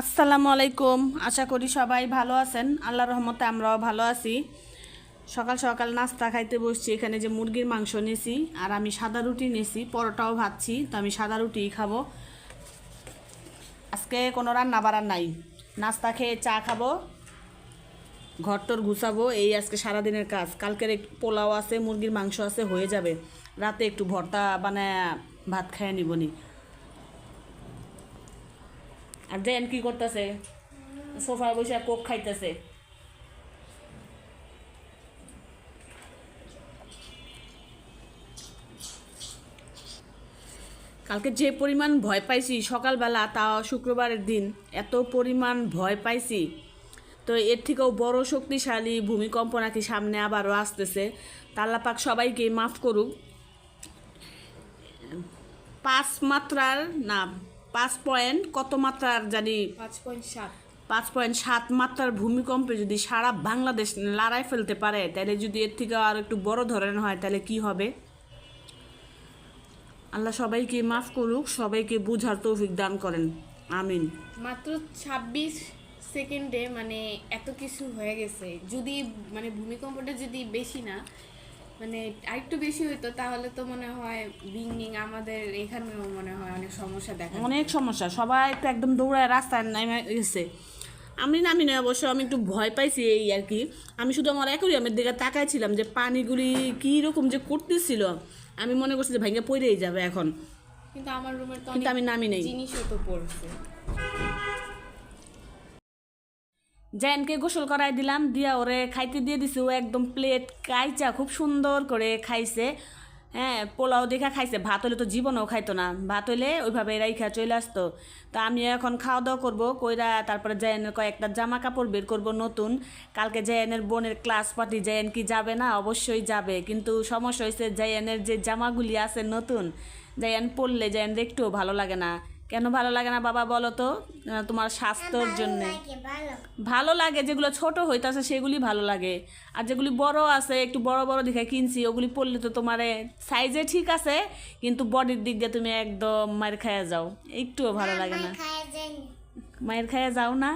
আসসালামু আলাইকুম। আশা করি সবাই ভালো আছেন। আল্লাহ রহমতে আমরাও ভালো আছি। সকাল সকাল নাস্তা খাইতে বসছি। এখানে যে মুরগির মাংস নিয়েছি আর আমি সাদা রুটি নিয়েছি পরোটাও ভাবছি তো আমি সাদা রুটিই খাব। আজকে কোনো রান্না বাড়ার নাই। নাস্তা খেয়ে চা খাব ঘর টর গুছাবো। এই আজকে সারাদিনের কাজ। কালকের একটু পোলাও আছে, মুরগির মাংস আছে, হয়ে যাবে। রাতে একটু ভর্তা বানায় ভাত খেয়ে নিবনি। আর জেন কি করতেছে? সোফায় বসে কোক খাইতেছে। কালকে যে পরিমাণ ভয় পাইছি, সকালবেলা তা শুক্রবারের দিন, এত পরিমাণ ভয় পাইছি। তো এর থেকেও বড় শক্তিশালী ভূমিকম্প নাকি সামনে আবারও আসতেছে। তাল্লাপাক সবাইকে মাফ করুক। পাঁচ মাত্রার না পাঁচ পয়েন্ট কত মাত্রার জানি পাঁচ পয়েন্ট সাত। পাঁচ পয়েন্ট সাত মাত্রার ভূমিকম্পে যদি সারা বাংলাদেশ লড়াই ফেলতে পারে তাহলে যদি এর থেকে আর একটু বড় ধরনের হয় তাহলে কি হবে? আল্লাহ সবাইকে মাফ করুক সবাইকে বুঝার তৌফিক দান করেন। আমিন। মাত্র ছাব্বিশ সেকেন্ডে মানে এত কিছু হয়ে গেছে। যদি মানে ভূমিকম্পটা যদি বেশি না মানে আরেকটু বেশি হইতো তাহলে তো মনে হয় বিং আমাদের এখানেও মনে হয় অনেক সমস্যা দেখা অনেক সমস্যা সবাই তো একদম দৌড়ায় রাস্তায় নেমে গেছে। আমি নামি না অবশ্য আমি একটু ভয় পাইছি এই আর কি। আমি শুধু আমার অ্যাকোরিয়ামের দিকে তাকাইছিলাম যে পানিগুলি কী রকম যে করতেছিল। আমি মনে করছি যে ভেঙে পড়েই যাবে এখন। কিন্তু আমার রুমের তো আমি নামি নেই। জিনিসও তো পড়ছে। জैनকে গোসল করাই দিলাম, দিয়া ওরে খাইতে দিয়ে দিছি। ও একদম প্লেট কাইচা খুব সুন্দর করে খাইছে। হ্যাঁ পোলাও দেখা খাইছে। ভাত হলে তো জীবনেও খাইতো না। ভাত হলে ওইভাবে রাইখা চলে আসতো। তো আমি এখন খাওয়া দাওয়া করব, কইরা তারপরে জয়েনের কয়েকটা জামা কাপড় বের করব নতুন। কালকে জয়েনের বোনের ক্লাস পার্টি জয়েন কি যাবে না? অবশ্যই যাবে। কিন্তু সমস্যা হয়েছে জয়েনের যে জামাগুলি আছে নতুন, জয়েন পরলে জয়েনের একটুও ভালো লাগে না। কেন ভালো লাগে না বাবা বলো তো? তোমার স্বাস্থ্যর জন্যে। ভালো লাগে যেগুলো ছোট হইতাছে সেগুলি ভালো লাগে। আর যেগুলি বড় আছে একটু বড় বড় দেখে কিনছি ওগুলি পড়লে তো তোমার সাইজে ঠিক আছে কিন্তু বডির দিক দিয়ে তুমি একদম মায়ের খাইয়া যাও। একটুও ভালো লাগে না। মায়ের খাইয়া যাও না?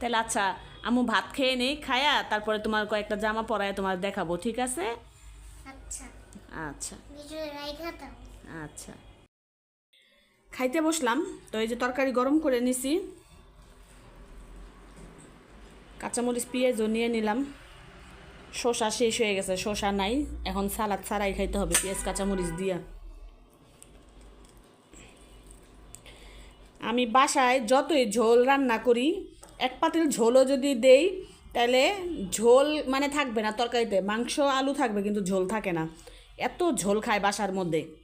তাহলে আচ্ছা আমু ভাত খেয়ে নেই খায়া তারপরে তোমার কয়েকটা জামা পরায় তোমার দেখাবো ঠিক আছে? আচ্ছা। আচ্ছা। আচ্ছা। খাইতে বসলাম, তো এই যে তরকারি গরম করে নিছি। কাঁচামরিচ, পেঁয়াজও নিয়ে নিলাম। শসা শেষ হয়ে গেছে, শসা নাই। এখন সালাদ ছাড়াই খাইতে হবে, পেঁয়াজ, কাঁচামরিচ দিয়া। আমি বাসায় যতই ঝোল রান্না করি, এক পাতিল ঝোলও যদি দেই, তাহলে ঝোল মানে থাকবে না তরকারিতে, মাংস, আলু থাকবে, কিন্তু ঝোল থাকে না। এত ঝোল খায় বাসার মধ্যে।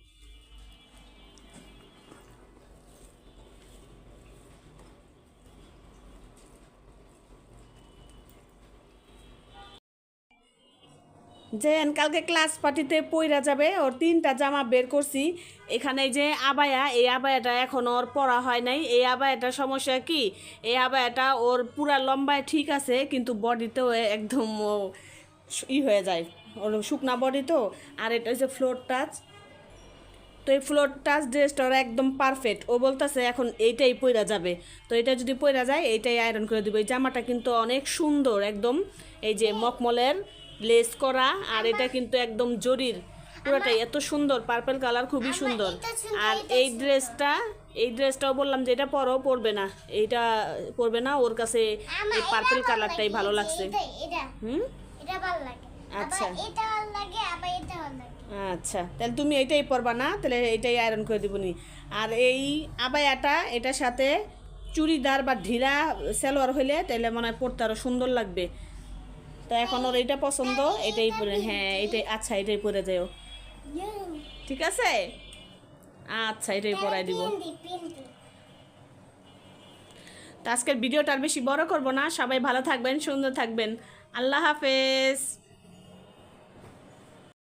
জেন কালকে ক্লাস পার্টিতে পইরা যাবে, ওর তিনটা জামা বের করছি। এখানে যে আবায়া, এই আবায়াটা এখন ওর পরা হয় নাই। এই আবায়াটার সমস্যা কি? এই আবায়াটা ওর পুরা লম্বায় ঠিক আছে, কিন্তু বডিতেও একদম ই হয়ে যায়। ওর শুকনা বডি তো, আর এটা হচ্ছে ফ্লোর টাচ তো এই ফ্লোর টাচ ড্রেসটা ওর একদম পারফেক্ট ও বলতেছে এখন এইটাই পইরা যাবে। তো এটা যদি পইরা যায়, এইটাই আয়রন করে দিব। এই জামাটা কিন্তু অনেক সুন্দর, একদম। এই যে মকমলের লেস করা আর এটা কিন্তু একদম জরির। পুরোটাই এত সুন্দর পার্পেল কালার খুবই সুন্দর। আর এই ড্রেসটা এই ড্রেসটাও বললাম যে এটা পরও পরবে না। এইটা পরবে না ওর কাছে এই পার্পল কালারটাই ভালো লাগছে। হুম? আচ্ছা। আচ্ছা। তাহলে তুমি এইটাই পরবা না তাহলে এইটাই আয়রন করে দিবনি আর এই আবায়াটা এটার সাথে চুড়িদার বা ঢিলা সালোয়ার হইলে তাহলে মনে হয় পরতে আরও সুন্দর লাগবে। তো এখন ওর এইটা পছন্দ, এটাই পরে হ্যাঁ এটাই আচ্ছা এটাই পরে দেও ঠিক আছে? আচ্ছা এটাই পরাই দিব। তো আজকের ভিডিওটা আর বেশি বড় করব না। সবাই ভালো থাকবেন, সুন্দর থাকবেন। আল্লাহ হাফেজ।